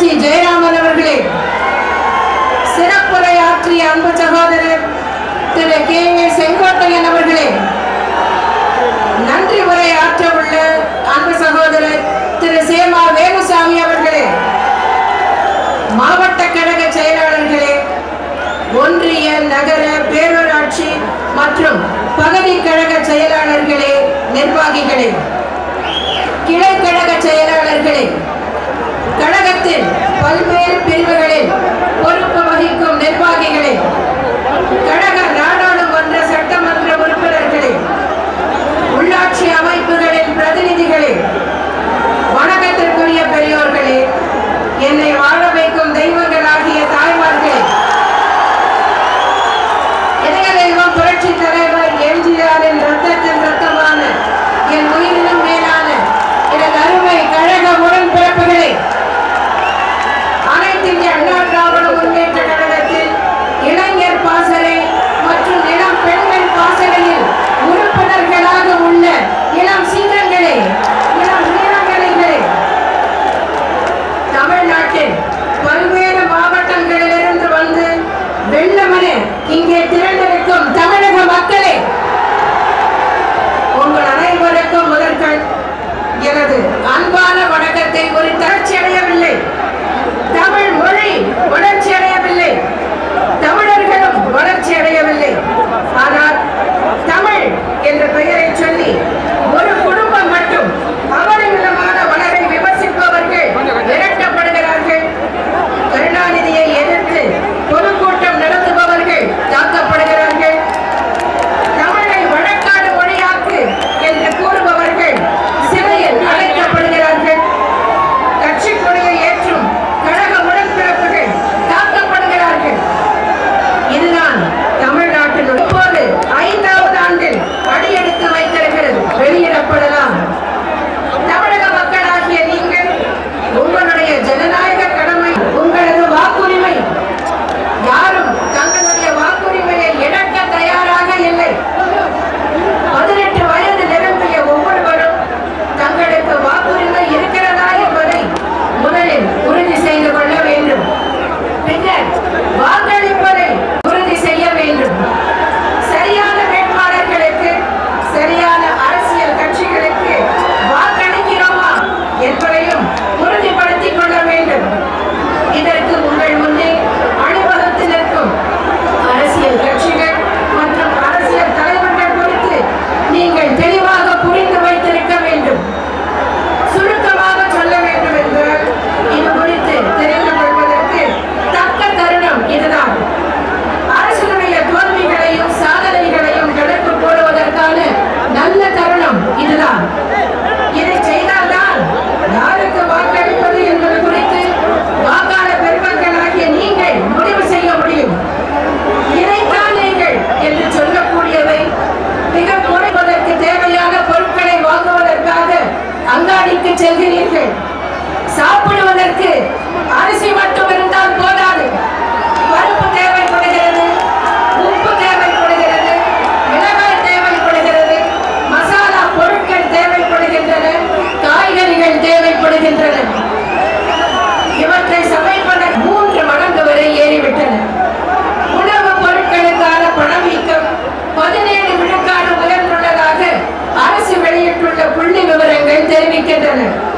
புரட்சி ஜெயராமன் அவர்களே சிறப்புரை ஆற்றிய அன்பு சகோதரர் திரு கே ஏ செங்கோட்டையன் அவர்களே நன்றி உரையாற்ற உள்ள அன்பு சகோதரர் திரு சேமா வேலுசாமி அவர்களே மாவட்ட கழக செயலாளர்களே ஒன்றிய நகர பேரூராட்சி மற்றும் பகுதி கழக செயலாளர்களே நிர்வாகிகளே. Macarena. Teve quem?